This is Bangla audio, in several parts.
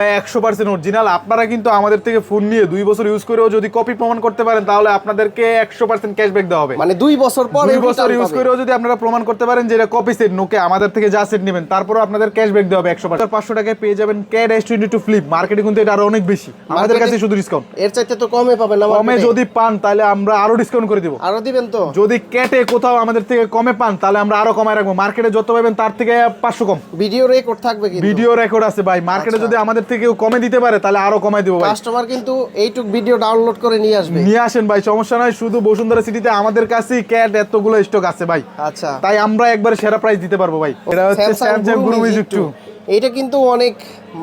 একশো পার্সেন্ট অরিজিনাল আপনারা কিন্তু আমাদের থেকে ফোন নিয়ে দুই বছর ইউজ করেও যদি কপি প্রমাণ করতে পারেন তাহলে আপনাদেরকে একশো পার্সেন্ট ক্যাশব্যাক দেওয়া হবে। মানে দুই বছর পর দুই বছর ইউজ করেও যদি আপনারা প্রমাণ করতে পারেন যে এটা কপি সেট নোকে আমাদের থেকে যা সেট নেবেন তারপরও আপনাদের ক্যাশব্যাক দেওয়া হবে একশো পার্সেন্ট পাঁচশো টাকায় পেয়ে যাবেন Cat S twenty two flip মার্কেটে কিন্তু এটা আরও অনেক বেশি। আমাদের কাছে শুধু ডিসকাউন্ট এর চাইতে তো কমে পাবেন না কমে যদি পান তাহলে আমরা আরও ডিসকাউন্ট করে দিব। আরও দিবেন তো? যদি ক্যাটে কোথাও আমাদের থেকে কমে পান তাহলে আমরা আরও কমায় রাখব। মার্কেটে যত পাবেন তার থেকে পাঁচশো কম। ভিডিও রেকর্ড থাকবে ভিডিও রেকর্ড আছে ভাই। মার্কেটে। যদি আমাদের থেকে কেউ কমে দিতে পারে তাহলে আরও কমায় দিব ভাই। কাস্টমার কিন্তু এইটুক ভিডিও ডাউনলোড করে নিয়ে আসবে। নিয়ে আসেন ভাই সমস্যা নাই শুধু বসুন্ধরা সিটিতে আমাদের কাছেই ক্যাট এতগুলো স্টক আছে ভাই। আচ্ছা। তাই আমরা একবার সেরা প্রাইস দিতে পারব ভাই। এটা হচ্ছে স্যামসাং গুরু মিউজিক টু এইটা কিন্তু অনেক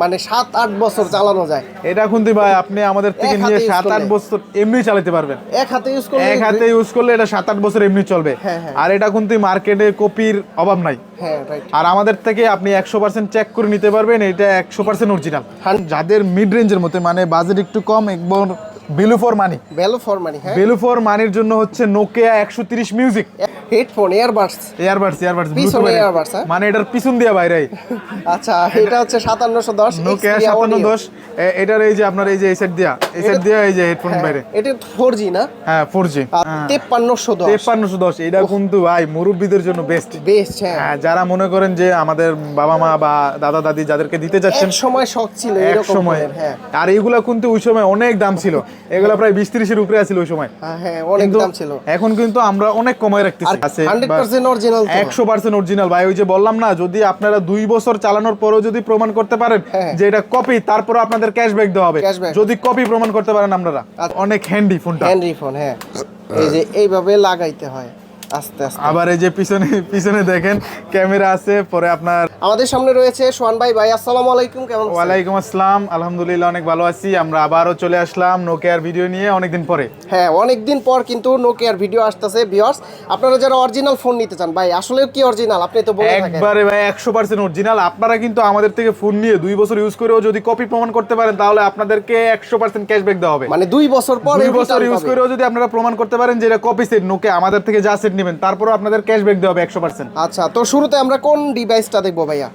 মানে সাত আট বছর চালানো যায়। এটা কিন্তু ভাই আপনি আমাদের থেকে নিয়ে সাত আট বছর এমনি চালাতে পারবেন। এক হাতে ইউজ করলে এক হাতে ইউজ করলে এটা সাত আট বছর এমনি চলবে। হ্যাঁ, হ্যাঁ। আর এটা কিন্তু মার্কেটে কপির অভাব নাই। হ্যাঁ আর আমাদের থেকে আপনি একশো পার্সেন্ট চেক করে নিতে পারবেন এটা একশো পার্সেন্ট অরিজিনাল যাদের মিড রেঞ্জের মধ্যে মানে বাজেট একটু কম এবং value for money value for money হ্যাঁ। ভ্যালু ফর মানির জন্য হচ্ছে নোকিয়া একশো তিরিশ মিউজিক হেডফোন এয়ারবাডস এয়ারবাডস পিছনে earbuds, হ্যাঁ? মানে এটার পিছন দিয়া বাইরে। আচ্ছা এটা হচ্ছে সাতান্নশো দশ নোকিয়া সাতান্ন দশ। এটার এই যে আপনার এই যে এই সেট দিয়া এই সেট দিয়া এই যে হেডফোন বাইরে। এটা না? হ্যাঁ ফোর জি তেপ্পান্নশো দশ। তেপ্পান্নশো দশ এটা কিন্তু ভাই মুরব্বীদের জন্য বেস্ট বেস্ট হ্যাঁ। হ্যাঁ যারা মনে করেন যে আমাদের বাবা মা বা দাদা দাদি যাদেরকে দিতে চাচ্ছেন এক সময় শখ ছিল এক এরকম সময়। হ্যাঁ। আর এইগুলা কিন্তু ওই সময় অনেক দাম ছিল। এগুলা প্রায় বিশ ত্রিশের উপরে আছিল ওই সময়। হ্যাঁ, হ্যাঁ অনেক দাম ছিল। এখন কিন্তু আমরা অনেক কমায় রাখতেছি। আছে অরিজিনাল একশো পার্সেন্ট অরিজিনাল ভাই ওই যে বললাম না যদি আপনারা দুই বছর চালানোর পরেও যদি প্রমাণ করতে পারেন হ্যাঁ। যে এটা কপি তারপর আপনাদের ক্যাশব্যাক দেওয়া হবে। যদি কপি প্রমাণ করতে পারেন আপনারা। অনেক হ্যান্ডি ফোনটা হ্যান্ডি ফোন হ্যাঁ। এই যে এইভাবে লাগাইতে হয় আস্তে আস্তে। আবার এই যে পিছনে পিছনে দেখেন ক্যামেরা আছে পরে আপনার আমাদের সামনে রয়েছে সোহান ভাই। ভাই আসসালামু আলাইকুম কেমন আছেন? ওয়ালাইকুম আসসালাম আলহামদুলিল্লাহ অনেক ভালো আছি। আমরা আবারও চলে আসলাম নোকিয়ার ভিডিও নিয়ে অনেকদিন পরে। হ্যাঁ অনেকদিন পর কিন্তু নোকিয়ার ভিডিও আসতেছে ভিউয়ার্স আপনারা যারা অরিজিনাল ফোন নিতে চান ভাই আসলে কি অরিজিনাল আপনি তো বলে একবারে ভাই একশো পার্সেন্ট অরিজিনাল আপনারা কিন্তু আমাদের থেকে ফোন নিয়ে দুই বছর ইউজ করেও যদি কপি প্রমাণ করতে পারেন তাহলে আপনাদেরকে একশো পার্সেন্ট ক্যাশব্যাক দেওয়া হবে। মানে দুই বছর পর দুই বছর ইউজ করেও যদি আপনারা প্রমাণ করতে পারেন যে এটা কপি সেট নোকে আমাদের থেকে যা সেট নেবেন তারপরও আপনাদের ক্যাশব্যাক দেওয়া হবে একশো পার্সেন্ট আচ্ছা তো শুরুতে আমরা কোন ডিভাইসটা দেখব ভাইয়া?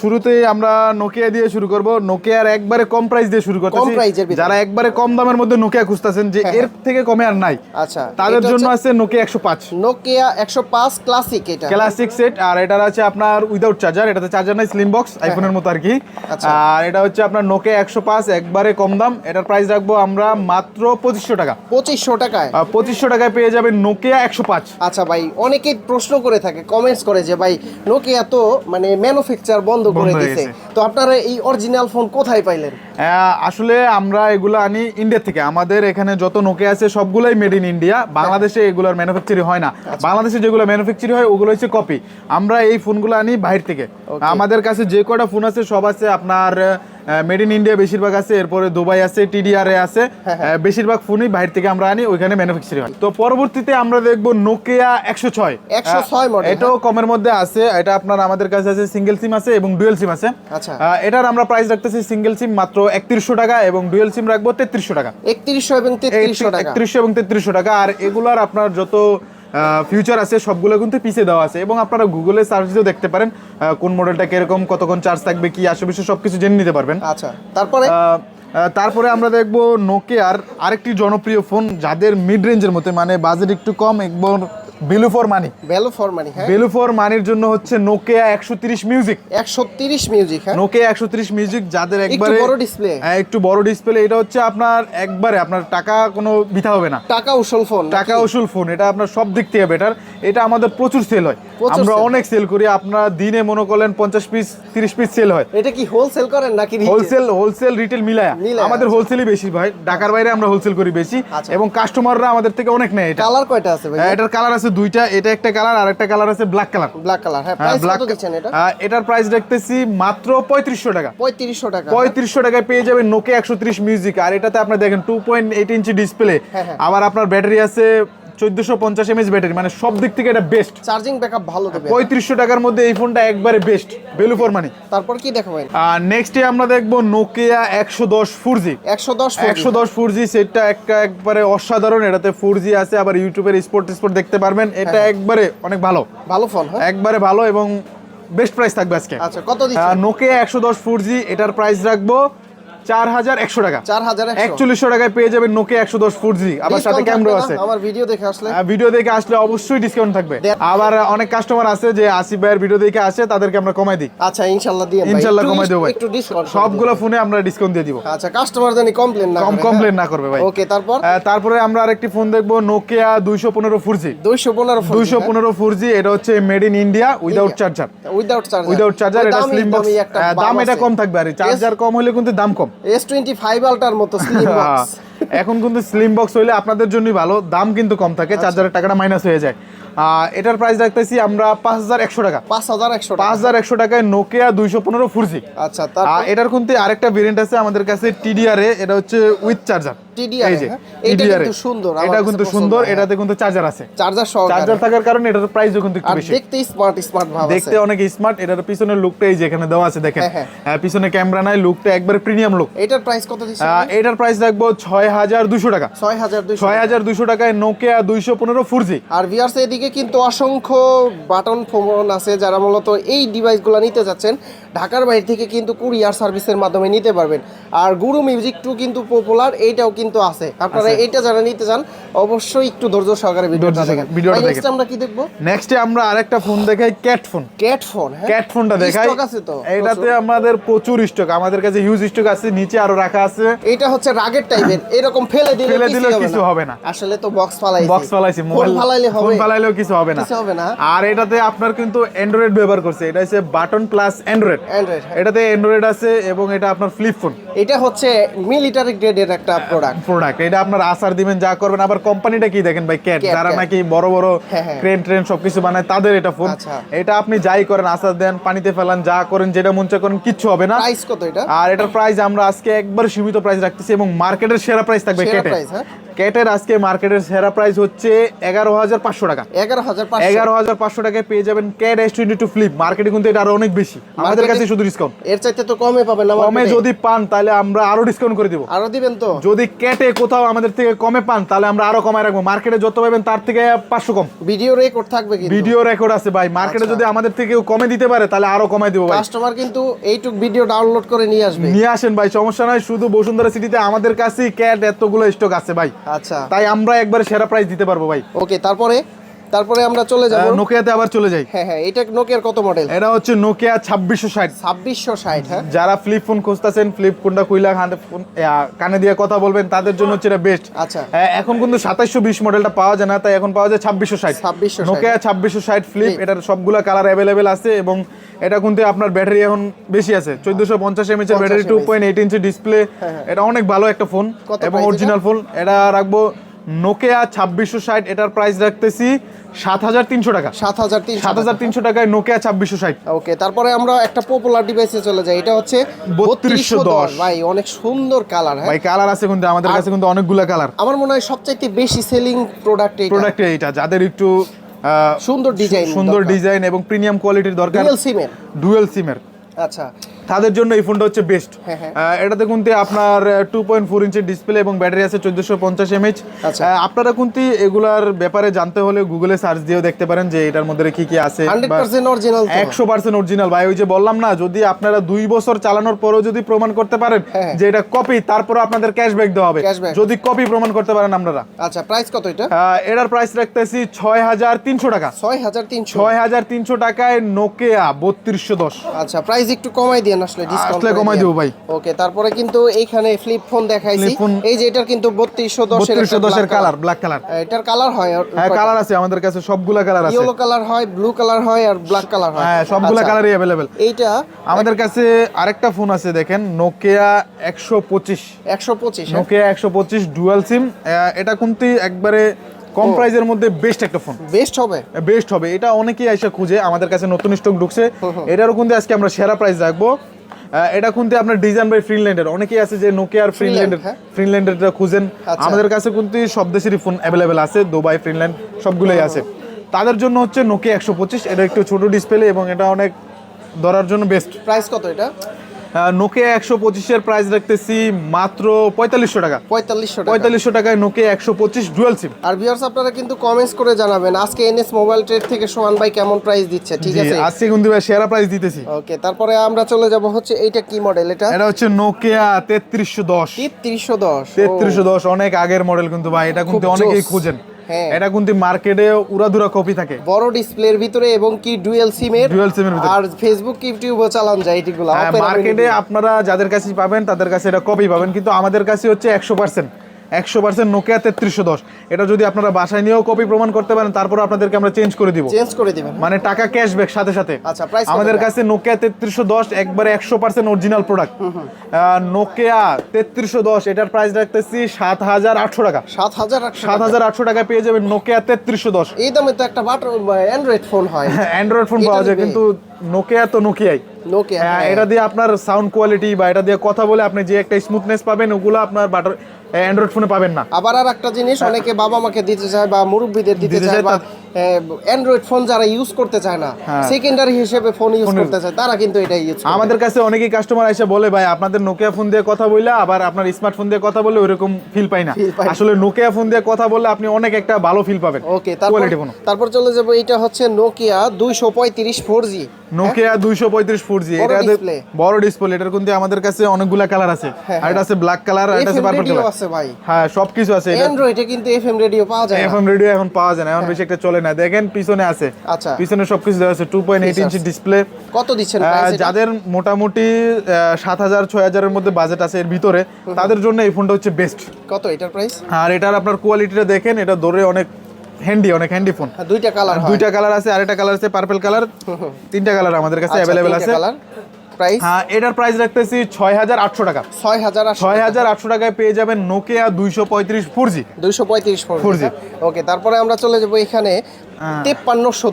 শুরুতেই আমরা নোকিয়া দিয়ে শুরু করব। নোকিয়ার একবারে কম প্রাইস দিয়ে শুরু করতেছি। কম যারা একবারে কম দামের মধ্যে নোকিয়া খুঁজতেছেন যে হ্যাঁ, এর থেকে কমে আর নাই আচ্ছা তাদের এটা জন্য আছে নোকিয়া একশো পাঁচ। নোকিয়া একশো পাঁচ ক্লাসিক এটা। ক্লাসিক সেট আর এটার আছে আপনার উইদাউট চার্জার এটাতে চার্জার নাই স্লিম বক্স আইফোনের মতো আর কি। আচ্ছা। আর এটা হচ্ছে আপনার নোকিয়া একশো পাঁচ একবারে কম দাম। এটার প্রাইস রাখব আমরা মাত্র পঁচিশশো টাকা। পঁচিশশো টাকায়? পঁচিশশো টাকায় পেয়ে যাবেন নোকিয়া একশো পাঁচ। আচ্ছা ভাই অনেকেই প্রশ্ন করে থাকে কমেন্টস করে যে ভাই নোকিয়া তো মানে ম্যানুফ্যাকচার বন্ধ করে গেছে। তো আপনারা এই অরিজিনাল ফোন কোথায় পাইলেন? আসলে আমরা এগুলো আনি ইন্ডিয়া থেকে। আমাদের এখানে যত নোকে আছে সবগুলাই মেড ইন ইন্ডিয়া বাংলাদেশে এগুলোর ম্যানুফ্যাকচারিং হয় না। আচ্ছা। বাংলাদেশে যেগুলো ম্যানুফ্যাকচারিং হয় ওগুলো হচ্ছে কপি আমরা এই ফোনগুলো আনি বাইরে থেকে। আমাদের কাছে যে কটা ফোন আছে সব আছে আপনার মেড ইন ইন্ডিয়া বেশিরভাগ আছে এরপরে দুবাই আছে টিডিআর আছে। হ্যাঁ, বেশিরভাগ ফোনই বাইরে থেকে আমরা আনি ওইখানে ম্যানুফ্যাকচারিং হয়। তো পরবর্তীতে আমরা দেখব নোকিয়া একশো ছয়। 106 model, এটাও কমের মধ্যে আছে এটা আপনার আমাদের কাছে আছে সিঙ্গেল সিম আছে এবং ডুয়েল সিম আছে। আচ্ছা। এটার আমরা প্রাইস রাখতেছি সিঙ্গেল সিম মাত্র একত্রিশশো টাকা এবং ডুয়েল সিম রাখব তেত্রিশশো টাকা। একত্রিশশো এবং তেত্রিশশো টাকা। একত্রিশশো এবং তেত্রিশশো টাকা। আর এগুলার আপনার যত ফিউচার আছে সবগুলো কিন্তু পিছিয়ে দেওয়া আছে। এবং আপনারা গুগলে সার্চ দিয়েও দেখতে পারেন আহ, কোন মডেলটা কীরকম কতক্ষণ চার্জ থাকবে কি আশেপাশে সবকিছু জেনে নিতে পারবেন। আচ্ছা তারপরে? তারপরে আমরা দেখব নোকিয়ার আরেকটি জনপ্রিয় ফোন যাদের মিড রেঞ্জের মধ্যে মানে বাজেট একটু কম এবং value for money value for money হ্যাঁ। ভ্যালু ফর মানির জন্য হচ্ছে নোকিয়া একশো তিরিশ মিউজিক একশো তিরিশ মিউজিক হ্যাঁ। নোকিয়া একশো তিরিশ মিউজিক যাদের একটু একবারে বড় ডিসপ্লে হ্যাঁ, একটু বড় ডিসপ্লে এটা হচ্ছে আপনার একবারে আপনার টাকা কোনো বিথা হবে না। টাকা উসল ফোন টাকা উসুল ফোন এটা আপনার সব দিক থেকে বেটার এটা আমাদের প্রচুর সেল হয়। আমরা অনেক সেল করি। আপনার দিনে মনে করলেন পঞ্চাশ পিস তিরিশ পিস সেল হয়। এটা কি হোলসেল করেন নাকি হোলসেল হোলসেল রিটেল মিলায়া। আমাদের আচ্ছা। হোলসেলই বেশি ভাই ঢাকার বাইরে আমরা হোলসেল করি বেশি। আচ্ছা। এবং কাস্টমাররা আমাদের থেকে অনেক নেয় এটা। কালার কয়টা আছে ভাই হ্যাঁ, এটার কালার আছে দুইটা এটা একটা কালার আর একটা কালার আছে ব্ল্যাক কালার ব্ল্যাক কালার হ্যাঁ প্রাইস ব্ল্যাক কত দিচ্ছেন এটা? এটার প্রাইস দেখতেছি মাত্র পঁয়ত্রিশশো টাকা। পঁয়ত্রিশশো টাকা পঁয়ত্রিশশো টাকায় পেয়ে যাবেন নোকে একশো ত্রিশ মিউজিক আর এটাতে আপনার দেখেন two point eight inch display. আবার আপনার ব্যাটারি আছে চোদ্দশো পঞ্চাশ এমএচ ব্যাটারি মানে সব দিক থেকে এটা বেস্ট চার্জিং ব্যাকআপ ভালো দেবে। পঁয়ত্রিশশো টাকার মধ্যে এই ফোনটা একবারে বেস্ট ভ্যালু ফর মানি তারপর কি দেখাবেন আর নেক্সটে আমরা দেখব নোকিয়া একশো দশ ফোর জি একশো দশ একশো দশ ফোর জি সেটটা একটা একবারে অসাধারণ এটাতে ফোর জি আছে আবার ইউটিউবের স্পোর্ট স্পোর্ট দেখতে পারবেন এটা হ্যাঁ। একবারে অনেক ভালো। ভালো ফোন হ্যাঁ? একবারে ভালো এবং বেস্ট প্রাইস থাকবে আজকে। আচ্ছা কত দিচ্ছেন নোকিয়া একশো দশ ফোর জি এটার প্রাইস রাখব চার হাজার একশো টাকা। চার হাজার একচল্লিশশো টাকায় পেয়ে যাবেন নোকিয়া একশো দশ ফোর জি আবার সাথে ক্যামেরা আছে। আমার ভিডিও দেখে আসলে। আহ, ভিডিও দেখে আসলে অবশ্যই ডিসকাউন্ট থাকবে। আবার অনেক কাস্টমার আছে যে আসিফ ভাইয়ের ভিডিও দেখে আসে তাদেরকে আমরা কমাই দিই। আচ্ছা ইনশাল্লাহ দিয়ে ইনশাল্লাহ কমাই দেবো ভাই। একটু ডিসকাউন্ট সবগুলো ফোনে আমরা ডিসকাউন্ট দিয়ে দিব। আচ্ছা কাস্টমার জানি কমপ্লেন না কমপ্লেন না করবে ভাই। ওকে তারপর? তারপরে আমরা আরেকটি ফোন দেখব নোকিয়া দুইশো পনেরো ফোর জি দুইশো পনেরো দুইশো পনেরো ফোর জি এটা হচ্ছে made in India without charger without charger without charger এটা স্লিম বক্স দাম এটা কম থাকবে। আর চার্জার কম হলে কিন্তু দাম কম। এস টোয়েন্টি ফাইভ আলটার মতো স্লিম বক্স এখন কিন্তু স্লিম বক্স হইলে আপনাদের জন্যই ভালো। দাম কিন্তু কম থাকে চার চার্জারের টাকাটা মাইনাস হয়ে যায়। এটার প্রাইস রাখতেছি আমরা পাঁচ হাজার একশো টাকা। পাঁচ হাজার একশো পাঁচ হাজার একশো টাকায় নোকিয়া দুইশো পনেরো ফোরজি আচ্ছা এটার কিন্তু আরেকটা ভেরিয়েন্ট আছে আমাদের কাছে টিডিআর এ এটা হচ্ছে উইথ চার্জার কিন্তু সুন্দর, এটা কিন্তু সুন্দর হ্যাঁ। এটাতে কিন্তু চার্জার আছে। চার্জার সহকারে। চার্জার থাকার কারণে এটার প্রাইসও কিন্তু একটু বেশি। দেখতে স্মার্ট স্মার্ট ভাব দেখতে অনেক স্মার্ট এটার লুকটা এই যে এখানে দেওয়া আছে দেখেন। হ্যাঁ, হ্যাঁ। হ্যাঁ, পিছনে ক্যামেরা নাই লুকটা একবারে প্রিমিয়াম লুক এটার প্রাইস কত এটার প্রাইস রাখব ছয় হাজার দুশো টাকা। ছয় হাজার দুইশো ছয় হাজার দুশো টাকায় নোকিয়া দুইশো পনেরো ফোর জি আর ভিআরস এদিকে কিন্তু অসংখ্য বাটন ফোন আছে যারা মূলত এই ডিভাইসগুলো নিতে যাচ্ছেন। ঢাকার বাইরে থেকে কিন্তু কুরিয়ার সার্ভিসের মাধ্যমে নিতে পারবেন। আর গুরু মিউজিক টু কিন্তু পপুলার এইটাও কিন্তু আছে। আপনারা এইটা যারা নিতে চান অবশ্যই একটু ধৈর্য সহকারে ভিডিওটা দেখেন। ভিডিওটা দেখেন। আমরা কি দেখব? নেক্সটে আমরা আরেকটা ফোন দেখাই ক্যাট ফোন ক্যাট ফোন হ্যাঁ? ক্যাট ফোনটা দেখাই Stock আছে তো এটাতে আমাদের প্রচুর স্টক আমাদের কাছে হিউজ স্টক আছে নিচে আরও রাখা আছে। এটা হচ্ছে রাগের টাইপের এরকম ফেলে দিলে ফেলে দিলে কিছু হবে না। আসলে তো বক্স ফালাই বক্স ফালাইছি ফোন মোবাইল ফালাইলে ফোন হবে ফালাইলেও কিছু হবে না। কিছু হবে না। আর এটাতে আপনার কিন্তু অ্যান্ড্রয়েড ব্যবহার করছে। এটা হচ্ছে বাটন প্লাস অ্যান্ড্রয়েড অ্যান্ড্রয়েড এটাতে অ্যান্ড্রয়েড আছে এবং এটা আপনার ফ্লিপ ফোন এটা হচ্ছে মিলিটারি গ্রেডের একটা প্রোডাক্ট প্রোডাক্ট এটা আপনার আসার দিবেন যা করবেন। আবার কোম্পানিটা কি দেখেন ভাই? ক্যাট যারা নাকি বড় বড় হ্যাঁ, হ্যাঁ। ক্রেন ট্রেন সবকিছু বানায় তাদের এটা ফোন আচ্ছা। এটা আপনি যাই করেন আসার দেন পানিতে ফেলান যা করেন যেটা মন চায় করেন কিচ্ছু হবে না। প্রাইস কত এটা? আর এটার প্রাইস আমরা আজকে একবার সীমিত প্রাইস রাখতেছি এবং মার্কেটের সেরা প্রাইস থাকবে সেরা ক্যাটের আজকে মার্কেটের সেরা প্রাইস হচ্ছে এগারো হাজার পাঁচশো টাকা। এগারো হাজার এগারো হাজার পাঁচশো টাকায় পেয়ে যাবেন Cat S twenty two flip মার্কেটে কিন্তু এটা আরও অনেক বেশি। আমাদের কাছে শুধু ডিসকাউন্ট এর চাইতে তো কমে পাবেন না কমে যদি পান তাহলে আমরা আরও ডিসকাউন্ট করে দিব। আরও দিবেন তো? যদি ক্যাটে কোথাও আমাদের থেকে কমে পান তাহলে আমরা আরও কমায় রাখব। মার্কেটে যত পাবেন তার থেকে পাঁচশো কম। ভিডিও রেকর্ড থাকবে কিন্তু। ভিডিও রেকর্ড আছে ভাই। মার্কেটে আচ্ছা। যদি আমাদের থেকে কমে দিতে পারে তাহলে আরও কমাই দিব ভাই। কাস্টমার কিন্তু এইটুক ভিডিও ডাউনলোড করে নিয়ে আসবে। নিয়ে আসেন ভাই সমস্যা নাই। শুধু বসুন্ধরা সিটিতে আমাদের কাছেই ক্যাট এতগুলো স্টক আছে ভাই। আচ্ছা। তাই আমরা একবার সেরা প্রাইস দিতে পারব ভাই। ওকে তারপরে? তারপরে আমরা চলে যাব। নোকিয়াতে আবার চলে যাই। হ্যাঁ হ্যাঁ এটা নোকিয়ার কত মডেল এটা হচ্ছে নোকিয়া ছাব্বিশশো ষাট। ছাব্বিশশো ষাট হ্যাঁ। যারা ফ্লিপ ফোন খুঁজতেছেন ফ্লিপ ফোনটা কুইলা হাতে ফোন কানে দিয়ে কথা বলবেন তাদের জন্য হচ্ছে এটা বেস্ট আচ্ছা। এখন কিন্তু সাতাইশশো বিশ মডেলটা পাওয়া যায় না তাই এখন পাওয়া যায় ছাব্বিশশো ষাট। 2660 নোকিয়া ছাব্বিশশো ষাট ফ্লিপ এটার সবগুলা কালার অ্যাভেলেবেল আছে এবং এটা কিন্তু আপনার ব্যাটারি এখন বেশি আছে চোদ্দশো পঞ্চাশ এমএচ এর battery 50 two point eight inch display এটা অনেক ভালো একটা ফোন এবং অরিজিনাল ফোন এটা? রাখব নোকিয়া ছাব্বিশশো ষাট এটার প্রাইস রাখতেছি সাত হাজার তিনশো টাকা। সাত হাজার তিনশো সাত হাজার তিনশো টাকায় নোকিয়া ছাব্বিশশো ষাট। ওকে তারপরে আমরা একটা পপুলার ডিভাইসে চলে যাই। এটা হচ্ছে 3210 ভাই অনেক সুন্দর কালার হ্যাঁ? ভাই কালার আছে কিন্তু আমাদের কাছে কিন্তু অনেকগুলা কালার আমার মনে হয় সবচাইতে বেশি সেলিং প্রোডাক্ট প্রোডাক্ট এইটা যাদের একটু সুন্দর ডিজাইন সুন্দর ডিজাইন এবং প্রিমিয়াম কোয়ালিটির দরকার। ডুয়েল সিমের ডুয়েল সিমের আচ্ছা। তাদের জন্য এই ফোনটা হচ্ছে বেস্ট হ্যাঁ, হ্যাঁ। এটাতে কিন্তু আপনার টু পয়েন্ট ফোর ইঞ্চের ডিসপ্লে এবং ব্যাটারি আছে চোদ্দশো পঞ্চাশ এমএচ আচ্ছা। আপনারা কিন্তু এগুলার ব্যাপারে জানতে হলে গুগলে সার্চ দিয়েও দেখতে পারেন যে এটার মধ্যে কি কি আছে একশো পার্সেন্ট অরিজিনাল ভাই ওই যে বললাম না যদি আপনারা দুই বছর চালানোর পরেও যদি প্রমাণ করতে পারেন হ্যাঁ। যে এটা কপি তারপরে আপনাদের ক্যাশব্যাক দেওয়া হবে। যদি কপি প্রমাণ করতে পারেন আপনারা। আচ্ছা প্রাইস কত এটা? এটার প্রাইস রাখতেছি ছয় হাজার তিনশো টাকা। ছয় হাজার তিনশো। ছয় হাজার তিনশো টাকায় নোকিয়া বত্রিশশো দশ। আচ্ছা প্রাইস একটু কমাই দেন আসলে ডিসকাউন্ট আসলে কমাই দেবো ভাই। ওকে তারপরে কিন্তু এইখানে ফ্লিপ ফোন দেখাইছি। এই যে এটার কিন্তু বত্রিশশো দশের বত্রিশশো দশের কালার ব্ল্যাক কালার এটার কালার হয় হ্যাঁ কালার আছে আমাদের কাছে সবগুলা কালার আছে। ইয়েলো কালার হয় ব্লু কালার হয় আর ব্ল্যাক কালার হয়। হ্যাঁ সবগুলা আচ্ছা, কালারই অ্যাভেলেবেল এইটা আমাদের কাছে আরেকটা ফোন আছে দেখেন নোকিয়া পঁচিশ। একশো পঁচিশ নোকিয়া একশো পঁচিশ ডুয়াল সিম এটা কিন্তু একবারে কম প্রাইজের মধ্যে বেস্ট একটা ফোন বেস্ট হবে? বেস্ট হবে। এটা অনেকেই এসে খুঁজে আমাদের কাছে নতুন স্টক ঢুকছে। এটারও কিন্তু আজকে আমরা সেরা প্রাইস রাখব। এটা কিন্তু আপনার ডিজাইন বাই ফ্রিল্যান্ডের অনেকেই আছে যে নোকিয়ার ফ্রিল্যান্ডের হ্যাঁ। ফ্রিল্যান্ডেরটা খুঁজেন। আচ্ছা। আমাদের কাছে কিন্তু সব দেশেরই ফোন অ্যাভেলেবেল আছে। দুবাই ফ্রিল্যান্ড সবগুলোই আছে। তাদের জন্য হচ্ছে নোকিয়া একশো পঁচিশ। এটা একটু ছোট ডিসপ্লে এবং এটা অনেক ধরার জন্য বেস্ট প্রাইস কত এটা? নোকিয়া একশো পঁচিশের প্রাইস রাখতেছি মাত্র পঁয়তাল্লিশশো টাকা। পঁয়তাল্লিশশো পঁয়তাল্লিশশো টাকায় নোকিয়া একশো পঁচিশ ডুয়েল সিম আর ভিউয়ার্স আপনারা কিন্তু কমেন্টস করে জানাবেন আজকে এনএস মোবাইল ট্রেড থেকে সোহান ভাই কেমন প্রাইস দিচ্ছে ঠিক আছে? আজকে কিন্তু ভাই সেরা প্রাইস দিতেছি। ওকে তারপরে আমরা চলে যাব হচ্ছে এইটা কি মডেল এটা? এটা হচ্ছে নোকিয়া তেত্রিশশো দশ। তেত্রিশশো দশ তেত্রিশশো দশ অনেক আগের মডেল কিন্তু ভাই এটা কিন্তু অনেকেই। খুঁজেন। এটা কিন্তু মার্কেটে উড়াধুরা কপি থাকে। বড় ডিসপ্লের ভিতরে এবং কি ডুয়েল সিম এর? ডুয়েল সিম এর ভিতরে। আর ফেসবুক ইউটিউবও চালান যায় এটিগুলো। হ্যাঁ, মার্কেটে আপনারা যাদের কাছে পাবেন তাদের কাছে এটা কপি পাবেন। কিন্তু আমাদের কাছে হচ্ছে একশো পার্সেন্ট একশো পার্সেন্ট নোকিয়া তেত্রিশশো দশ। এটা যদি আপনারা বাসায় নিয়েও কপি প্রমাণ করতে পারেন তারপর আপনাদেরকে আমরা চেঞ্জ করে দিব। চেঞ্জ করে দিবেন। মানে টাকা ক্যাশব্যাক সাথে সাথে। আচ্ছা, আমাদের কাছে নোকিয়া তেত্রিশশো দশ একবারে একশো পার্সেন্ট অরিজিনাল প্রোডাক্ট নোকিয়া তেত্রিশশো দশ এটার প্রাইস রাখতেছি সাত হাজার আটশো টাকা। সাত হাজার সাত হাজার আটশো টাকা পেয়ে যাবেন নোকিয়া তেত্রিশশো দশ। এই দামে তো একটা অ্যান্ড্রয়েড ফোন হয়। অ্যান্ড্রয়েড ফোন পাওয়া যায় কিন্তু নোকিয়া তো নোকিয়াই নোকিয়া হ্যাঁ, এটা দিয়ে আপনার সাউন্ড কোয়ালিটি বা এটা দিয়ে কথা বলে আপনি যে একটা স্মুথনেস পাবেন ওগুলো আপনার বাটার অ্যান্ড্রয়েড ফোনে পাবেন না। আবার আর একটা জিনিস অনেকে বাবা মাকে দিতে চায় বা মুরব্বীদের দিতে চায় বা অ্যান্ড্রয়েড ফোন যারা ইউজ করতে চায় না হ্যাঁ। সেকেন্ডারি হিসেবে ফোন ইউজ করতে চায় তারা কিন্তু এটা ইউজ আমাদের কাছে অনেকেই কাস্টমার এসে বলে ভাই আপনাদের নোকিয়া ফোন দিয়ে কথা বললে আবার আপনার স্মার্টফোন দিয়ে কথা বলে ওইরকম ফিল পাই না। আসলে নোকিয়া ফোন দিয়ে কথা বললে আপনি অনেক একটা ভালো ফিল পাবেন। ওকে তারপর তারপর চলে যাব এটা হচ্ছে নোকিয়া দুইশো পঁয়ত্রিশ ফোর জি নোকিয়া দুইশো পঁয়ত্রিশ ফোর জি বড় এটা বড় ডিসপ্লে এটার কিন্তু আমাদের কাছে অনেকগুলা কালার আছে। হ্যাঁ, আর এটা আছে ব্ল্যাক কালার আর এটা আছে পার্পল কালার আছে ভাই। হ্যাঁ সবকিছু আছে। অ্যান্ড্রয়েডে কিন্তু এফএম রেডিও পাওয়া যায় এফএম রেডিও এখন পাওয়া যায় না। এখন বেশি একটা চলে না। দেখেন পিছনে আছে। আচ্ছা। পিছনে সবকিছু দেওয়া আছে two point eight Features। Inch display কত দিচ্ছেন যাদের মোটামুটি সাত হাজার ছয় হাজারের মধ্যে বাজেট আছে এর ভিতরে তাদের জন্য এই ফোনটা হচ্ছে বেস্ট কত এটার প্রাইস আর এটার আপনার কোয়ালিটিটা দেখেন এটা ধরে অনেক হ্যান্ডি অনেক হ্যান্ডি ফোন দুইটা কালার দুইটা কালার আছে আর আরেকটা কালার আছে পার্পল কালার তিনটা কালার আমাদের কাছে অ্যাভেলেবেল আছে। কালার প্রাইস হ্যাঁ এটার প্রাইস রাখতেছি ছয় হাজার আটশো টাকা। ছয় হাজার ছয় হাজার আটশো টাকায় পেয়ে যাবেন নোকিয়া দুইশো পঁয়ত্রিশ ফোর জি দুইশো পঁয়ত্রিশ ফোর জি ওকে তারপরে আমরা চলে যাব এখানে। তেপ্পান্নশো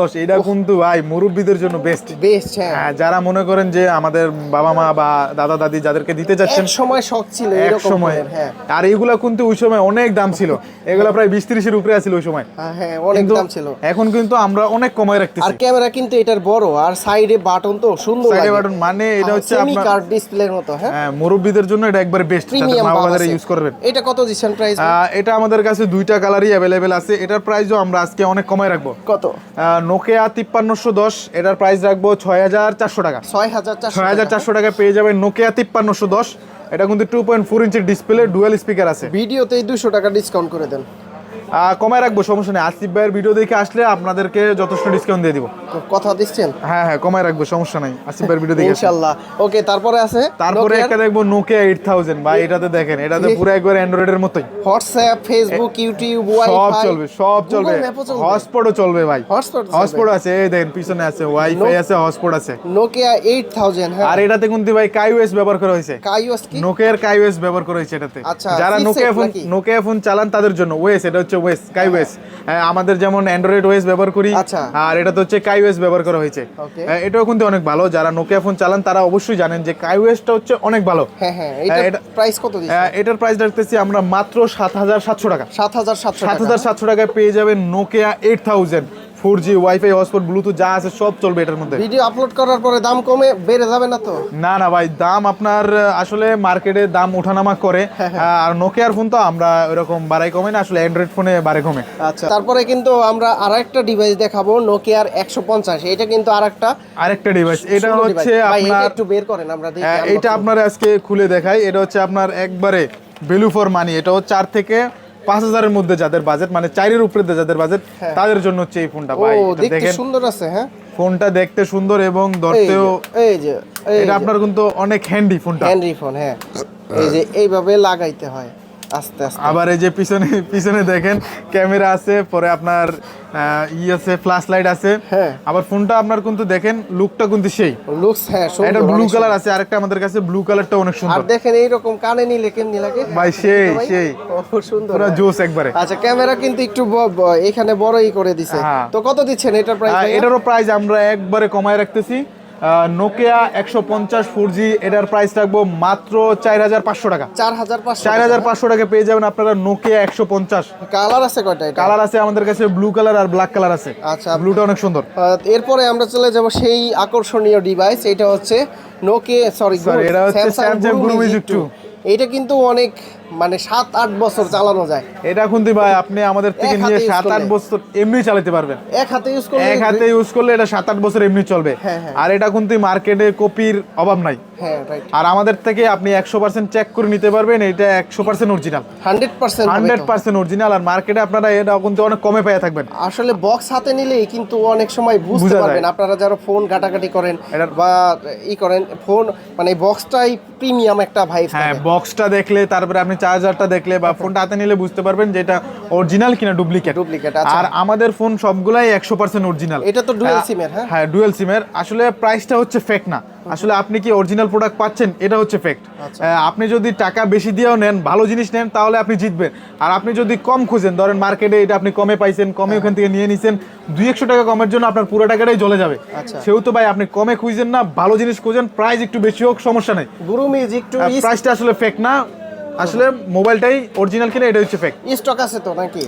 দশ। এটা কিন্তু ভাই মুরব্বীদের জন্য বেস্ট বেস্ট হ্যাঁ। হ্যাঁ যারা মনে করেন যে আমাদের বাবা মা বা দাদা দাদি যাদেরকে দিতে যাচ্ছেন সময় শখ ছিল এক সময়। হ্যাঁ। আর এইগুলা কিন্তু ওই সময় অনেক দাম ছিল। এগুলা প্রায় বিশ ত্রিশের উপরে আছিল ওই সময়। হ্যাঁ, হ্যাঁ অনেক দাম ছিল। এখন কিন্তু আমরা অনেক কমায় আর ক্যামেরা কিন্তু এটার বড় আর সাইডে বাটন তো সুন্দর সাইডে বাটন মানে এটা হচ্ছে আপনার কার্ড ডিসপ্লের মতো হ্যাঁ। হ্যাঁ, মুরব্বীদের জন্য এটা একবারে বেস্ট প্রিমিয়াম মা ইউজ করবেন। এটা কত দিচ্ছেন প্রাইস এটা আমাদের কাছে দুইটা কালারই অ্যাভেলেবেল আছে। এটার প্রাইসও আমরা আজকে অনেক কমায় রাখব। কত? নোকিয়া তিপ্পান্নশো দশ এটার প্রাইস রাখব ছয় হাজার চারশো টাকা। ছয় হাজার চারশো ছয় হাজার চারশো টাকা পেয়ে যাবেন নোকিয়া তিপ্পান্নশো দশ এটা কিন্তু টু পয়েন্ট ফোর ইঞ্চির ডিসপ্লে ডুয়েল স্পিকার আছে। ভিডিওতেই দুশো টাকা ডিসকাউন্ট করে দেন। কমায় রাখব সমস্যা নেই। আসিফ ভাইয়ের ভিডিও দেখে আসলে আপনাদেরকে যথেষ্ট ডিসকাউন্ট দিয়ে দিব। কথা দিচ্ছেন? হ্যাঁ হ্যাঁ কমায় রাখব সমস্যা নাই। আসিফ ভাইয়ের ভিডিও দেখে আসলে। ইনশাল্লাহ। ওকে তারপরে আছে তারপরে একটা দেখব নোকিয়া এইট থাউজেন্ড ভাই এটাতে দেখেন এটাতে পুরো একবার অ্যান্ড্রয়েডের মতোই। হোয়াটসঅ্যাপ ফেসবুক ইউটিউব সব চলবে সব চলবে। হটস্পটও চলবে। ভাই। চলবে। হটস্পট আছে এই দেখেন পিছনে আছে ওয়াইফাই আছে হটস্পট আছে। নোকিয়া এইট থাউজেন্ড হ্যাঁ। আর এটাতে কিন্তু ভাই কাইওএস ব্যবহার করা হয়েছে। কাইওস কি? নোকিয়ার কাইওএস ব্যবহার করা হয়েছে এটাতে। আচ্ছা, যারা নোকিয়া ফোন নাকি? নোকিয়া ফোন চালান তাদের জন্য। ওয়েস এটা হচ্ছে ওয়েস কাইওএস আমাদের যেমন অ্যান্ড্রয়েড ওয়েস ব্যবহার করি আর এটা তো হচ্ছে কাই ওয়েস ব্যবহার করা হয়েছে। হ্যাঁ, এটাও কিন্তু অনেক ভালো। যারা নোকিয়া ফোন চালান তারা অবশ্যই জানেন যে কাই ওয়েসটা হচ্ছে অনেক ভালো। হ্যাঁ হ্যাঁ হ্যাঁ, প্রাইস কত এটার প্রাইস রাখতেছি আমরা মাত্র সাত হাজার সাতশো টাকা। সাত হাজার সাতশো সাত হাজার সাতশো টাকায় পেয়ে যাবেন Nokia eight thousand four G wifi hotspot bluetooth যা আছে সব চলবে এটার মধ্যে। ভিডিও আপলোড করার পরে দাম কমে বেড়ে যাবে না তো? না না ভাই দাম আপনার আসলে মার্কেটে দাম ওঠানামা করে। হ্যাঁ, আর নোকিয়ার ফোন তো আমরা ওরকম বাড়াই কমে না আসলে অ্যান্ড্রয়েড ফোনে বাড়ে কমে। আচ্ছা তারপরে কিন্তু আমরা আরেকটা ডিভাইস দেখাবো নোকিয়ার একশো পঞ্চাশ। এটা কিন্তু আরেকটা আরেকটা ডিভাইস এটা হচ্ছে আপনার একটু বের করেন আমরা দেখি এটা আপনার আজকে খুলে দেখাই এটা হচ্ছে আপনার একবারে ভ্যালু ফর মানি এটা হচ্ছে চার থেকে পাঁচ হাজারের মধ্যে যাদের বাজেট মানে চারের উপরে যাদের বাজেট হ্যাঁ। তাদের জন্য হচ্ছে এই ফোনটা ভাই। দেখেন। সুন্দর আছে হ্যাঁ? ফোনটা দেখতে সুন্দর এবং ধরতেও এই যে এটা আপনার কিন্তু অনেক হ্যান্ডি ফোনটা। হ্যান্ডি ফোন হ্যাঁ। এই যে এইভাবে লাগাইতে হয়। আস্তে আস্তে। আবার এই যে পিছনে পিছনে দেখেন ক্যামেরা আছে পরে আপনার ই আছে ফ্ল্যাশ লাইট আছে। হ্যাঁ। আবার ফোনটা আপনার কিন্তু দেখেন লুকটা কিন্তু সেই। লুকস হ্যাঁ এটা ব্লু কালার। আছে আরেকটা আমাদের কাছে ব্লু কালারটা অনেক সুন্দর। আর দেখেন এইরকম কানে নিলে কেমনি লাগে? ভাই সেই সেই। ও, সুন্দর পুরো হ্যাঁ। জোস একবারে। আচ্ছা ক্যামেরা কিন্তু একটু এখানে বড়ই করে দিছে। হ্যাঁ। তো কত দিচ্ছেন এটার প্রাইস এটারও প্রাইস আমরা একবারে কমায় রাখতেছি। নোকিয়া একশো পঞ্চাশ ফোর জি এটার প্রাইস রাখব মাত্র চার হাজার পাঁচশো টাকা। চার হাজার চার হাজার পাঁচশো টাকা পেয়ে যাবেন আপনারা নোকিয়া একশো পঞ্চাশ। কালার আছে কয়টা কালার আছে আমাদের কাছে ব্লু কালার আর ব্ল্যাক কালার আছে। আচ্ছা। ব্লুটা অনেক সুন্দর। এরপরে আমরা চলে যাব সেই আকর্ষণীয় ডিভাইস এটা হচ্ছে নোকিয়া সরি এটা হচ্ছে Music 2 এটা কিন্তু অনেক মানে সাত আট বছর চালানো যায়। এটা কিন্তু ভাই আপনি আমাদের থেকে নিয়ে সাত আট বছর এমনি চালাতে পারবেন। এক হাতে ইউজ করলে এক হাতে ইউজ করলে এটা সাত আট বছর এমনি চলবে। হ্যাঁ, হ্যাঁ। আর এটা কিন্তু মার্কেটে কপির অভাব নাই। হ্যাঁ আর আমাদের থেকে আপনি একশো পার্সেন্ট চেক করে নিতে পারবেন এটা একশো percent original hundred percent hundred percent original আর মার্কেটে আপনারা এটা কিন্তু অনেক কমে পেয়ে থাকবেন। আসলে বক্স হাতে নিলেই কিন্তু অনেক সময় বুঝতে। পারবেন আপনারা যারা ফোন ঘাটাঘাটি করেন বা ই করেন ফোন মানে বক্সটাই প্রিমিয়াম একটা ভাই হ্যাঁ বক্সটা দেখলে তারপরে আপনি চার্জারটা দেখলে বা ফোনটা হাতে নিলে বুঝতে পারবেন যে এটা অরিজিনাল কিনা ডুপ্লিকেট আচ্ছা। আর আমাদের ফোন সবগুলাই একশো পার্সেন্ট অরিজিনাল এটা তো ডুয়েল সিমের হ্যাঁ? হ্যাঁ ডুয়েল সিমের আসলে প্রাইসটা হচ্ছে ফেক না। আসলে আপনি কি অরিজিনাল প্রোডাক্ট পাচ্ছেন? এটা হচ্ছে ফেক্ট আচ্ছা। আপনি যদি টাকা বেশি দিয়েও নেন ভালো জিনিস নেন তাহলে আপনি জিতবেন। আর আপনি যদি কম খুঁজেন ধরেন মার্কেটে এটা আপনি কমে পাইছেন কমে ওখান থেকে নিয়ে নিছেন দুই একশো টাকা কমের জন্য আপনার পুরো টাকাটাই চলে যাবে। আচ্ছা। সেহেতু ভাই আপনি কমে খুঁজেন না ভালো জিনিস খুঁজেন প্রাইস একটু বেশি হোক সমস্যা নেই। প্রাইসটা আসলে ফেক না। আসলে মোবাইলটাই অরিজিনাল কিনা এটা হচ্ছে ফেক স্টক আছে তো নাকি?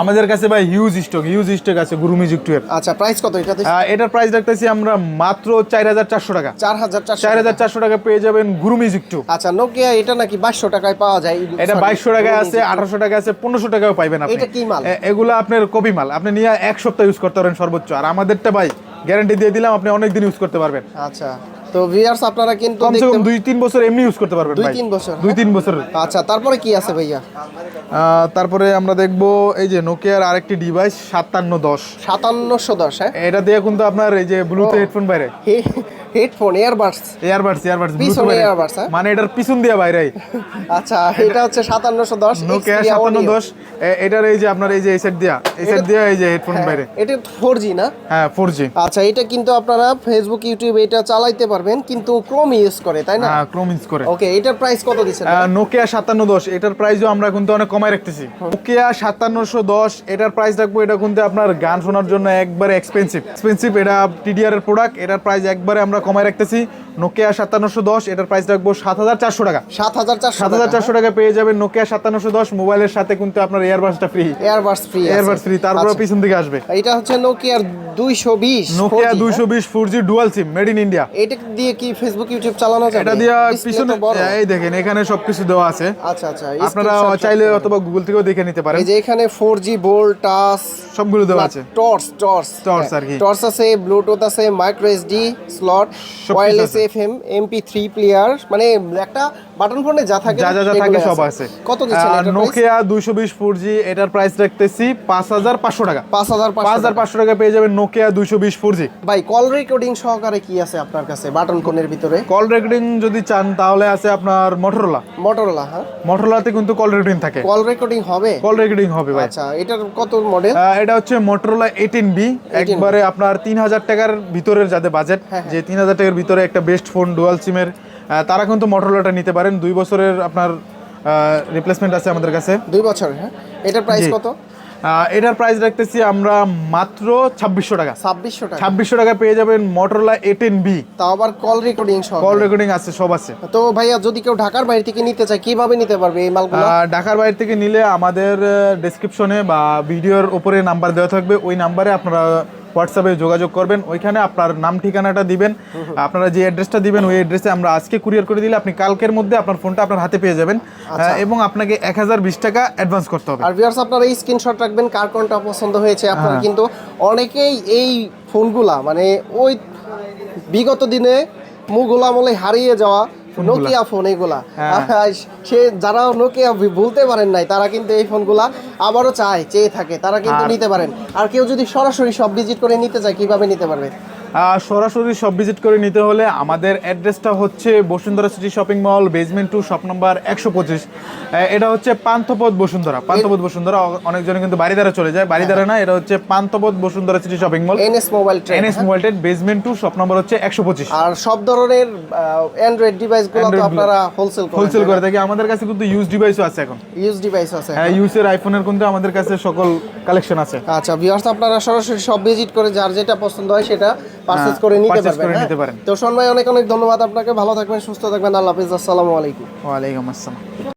আমাদের কাছে ভাই হিউজ স্টক হিউজ স্টক আছে গুরু মিউজিক টু এর আচ্ছা প্রাইস কত এটাতে? এটার প্রাইস রাখতেছি আমরা মাত্র চার হাজার চারশো টাকা। চার হাজার চার হাজার চারশো টাকা পেয়ে যাবেন গুরু মিউজিক টু আচ্ছা নোকিয়া এটা নাকি বাইশশো টাকায় পাওয়া যায়? এটা বাইশশো টাকায় আছে আঠারোশো টাকা আছে পনেরোশো টাকাও পাইবেন আপনি। এটা কি মাল? এগুলো আপনার কপি মাল। আপনি নিয়ে এক সপ্তাহ ইউজ করতে পারেন সর্বোচ্চ। আর আমাদেরটা ভাই গ্যারান্টি দিয়ে দিলাম আপনি অনেক দিন ইউজ করতে পারবেন। আচ্ছা। তো ভিউয়ার্স আপনারা কিন্তু দেখতে দুই তিন বছর এমনি ইউজ করতে পারবেন দুই তিন বছর, দুই তিন বছর। আচ্ছা তারপরে কি আছে ভাইয়া? তারপরে আমরা দেখব এই যে নোকিয়ার আরেকটি ডিভাইস সাতান্ন দশ। সাতান্নশো দশ হ্যাঁ? এটা দিয়ে কিন্তু আপনার এই যে ব্লুটুথ হেডফোন বাইরে। হেডফোন এয়ারবাডস এয়ারবাডস এয়ারবাডস পিছনে earbuds, হ্যাঁ? মানে এটার পিছন দিয়া বাইরে। আচ্ছা এটা হচ্ছে সাতান্নশো দশ নোকিয়া সাতান্ন দশ এটার এই যে আপনার এই যে এই সেট দিয়া এই সেট দিয়া এই যে হেডফোন বাইরে। এটা ফোর জি না? হ্যাঁ ফোর জি আচ্ছা এটা কিন্তু আপনারা ফেসবুক ইউটিউব এটা চালাইতে পারবেন। কিন্তু ক্রোম ইউজ করে তাই না? হ্যাঁ ক্রোম ইউজ করে। ওকে এটার প্রাইস কত দিচ্ছেন? নোকিয়া সাতান্ন দশ এটার প্রাইসও আমরা কিন্তু অনেক কমায় রাখতেছি। নোকিয়া সাতান্নশো দশ এটার প্রাইস রাখব এটা কিন্তু আপনার গান শোনার জন্য একবারে এক্সপেন্সিভ এক্সপেন্সিভ এটা টিডিআর এর প্রোডাক্ট এটার প্রাইস একবারে আমরা কমায় রাখতেছি। নোকিয়া সাতান্নশো দশ এটার প্রাইস রাখব সাত হাজার চারশো টাকা। সাত হাজার চারশো সাত হাজার চারশো টাকা পেয়ে যাবেন নোকিয়া সাতান্নশো দশ মোবাইলের সাথে কিন্তু আপনার এয়ারবাসটা free earbuds free earbuds free তারপরে। পিছন দিকে আসবে। এটা হচ্ছে নোকিয়ার দুইশো বিশ নোকিয়া দুইশো বিশ four G dual SIM made in India এটা দিয়ে কি ফেসবুক ইউটিউব চালানো যাবে? এটা দিয়া পিছনে এই দেখেন এখানে সবকিছু দেওয়া আছে। আচ্ছা আচ্ছা আপনারা চাইলে অথবা গুগল থেকেও দেখে নিতে পারেন। এই যে এখানে ফোর জি বোল টাচ সবগুলো দেওয়া আছে। টর্চ টর্চ Torch আর কি। টর্চ আছে ব্লুটুথ আছে মাইক্রো এসডি স্লট ওয়্যারলেস আছে। এফএম এমপি থ্রি প্লেয়ার মানে একটা বাটন ফোনে যা থাকে যা যা থাকে সব আছে। কত দিচ্ছেন নোকিয়া দুইশো বিশ ফোর জি এটার প্রাইস রাখতেছি পাঁচ হাজার পাঁচশো টাকা। পাঁচ হাজার পাঁচ হাজার পাঁচশো টাকা পেয়ে যাবেন নোকিয়া দুইশো বিশ ফোর জি ভাই কল রেকর্ডিং সহকারে কি আছে আপনার কাছে বাটন ফোনের ভিতরে? কল রেকর্ডিং যদি চান তাহলে আছে আপনার মোটরোলা মোটরোলা হ্যাঁ? মোটরোলাতে কিন্তু কল রেকর্ডিং থাকে। কল রেকর্ডিং হবে? কল রেকর্ডিং হবে ভাই। আচ্ছা এটার কত মডেল এটা হচ্ছে মোটরোলা এইটিন বি একবারে আপনার তিন হাজার টাকার ভিতরের যাদের বাজেট হ্যাঁ, যে তিন হাজার টাকার ভিতরে একটা বেস্ট ফোন ডুয়াল সিমের তারা কিন্তু মোটরোলাটা নিতে পারেন। দুই বছরের আপনার রিপ্লেসমেন্ট আছে আমাদের কাছে। দুই বছর হ্যাঁ? এটার প্রাইস কত? এটার প্রাইস রাখতেছি আমরা মাত্র ছাব্বিশশো টাকা। ছাব্বিশশো টাকা। ছাব্বিশশো টাকা পেয়ে যাবেন মোটরোলা এইটিন বি তাও আবার কল রেকর্ডিং সহ। কল রেকর্ডিং আছে সব আছে। তো ভাইয়া যদি কেউ ঢাকার বাইরে থেকে নিতে চায় কীভাবে নিতে পারবে এই মালগুলো? ঢাকার বাইরে থেকে নিলে আমাদের ডেসক্রিপশনে বা ভিডিওর উপরে নাম্বার দেওয়া থাকবে। ওই নাম্বারে আপনারা হোয়াটসঅ্যাপে যোগাযোগ করবেন। ওইখানে আপনার নাম ঠিকানাটা দিবেন। আপনারা যে অ্যাড্রেসটা দিবেন ওই অ্যাড্রেসে আমরা আজকে কুরিয়ার করে দিলে আপনি কালকের মধ্যে আপনার ফোনটা আপনার হাতে পেয়ে যাবেন। আচ্ছা। এবং আপনাকে এক হাজার বিশ টাকা অ্যাডভান্স করতে হবে। আর ভিউয়ার্স আপনারা এই স্ক্রিনশট রাখবেন কার কোনটা পছন্দ হয়েছে। আপনারা হ্যাঁ। কিন্তু অনেকেই এই ফোনগুলা মানে ওই বিগত দিনে মুঘল আমলে হারিয়ে যাওয়া নোকিয়া ফোন এগুলা। হ্যাঁ। সে যারা নোকিয়া বলতে পারেন নাই তারা কিন্তু এই ফোনগুলা আবারও চায় চেয়ে থাকে তারা কিন্তু নিতে পারেন। আর কেউ যদি সরাসরি সব ভিজিট করে নিতে চায় কীভাবে নিতে পারবে? সরাসরি সব ভিজিট করে নিতে হলে আমাদের অ্যাড্রেসটা হচ্ছে Bashundhara city shopping mall basement two shop number একশো পঁচিশ। এটা হচ্ছে পান্থপথ বসুন্ধরা। পান্থপথ বসুন্ধরা অনেকজনে কিন্তু বাড়িদারা চলে যায়। বাড়িদারা না এটা হচ্ছে Panthapath Bashundhara city shopping mall NS mobile NS mobile TET basement two shop number হচ্ছে একশো পঁচিশ। আর সব ধরনের অ্যান্ড্রয়েড ডিভাইসগুলো তো আপনারা হোলসেল হোলসেল করে থাকি। আমাদের কাছে কিন্তু ইউজ ডিভাইসও আছে এখন। ইউজ ডিভাইস আছে হ্যাঁ ইউজের আইফোনের কিন্তু আমাদের কাছে সকল কালেকশন আছে। আচ্ছা ভিউয়ার্স আপনারা সরাসরি সব ভিজিট করে যার যেটা পছন্দ হয় সেটা পারচেজ করে নিতে পারবেন হ্যাঁ? তো সন্ময় ভাই অনেক অনেক ধন্যবাদ আপনাকে। ভালো থাকবেন সুস্থ থাকবেন আল্লাহ হাফিজ। আসসালামু আলাইকুম। ওয়ালাইকুম আসসালাম।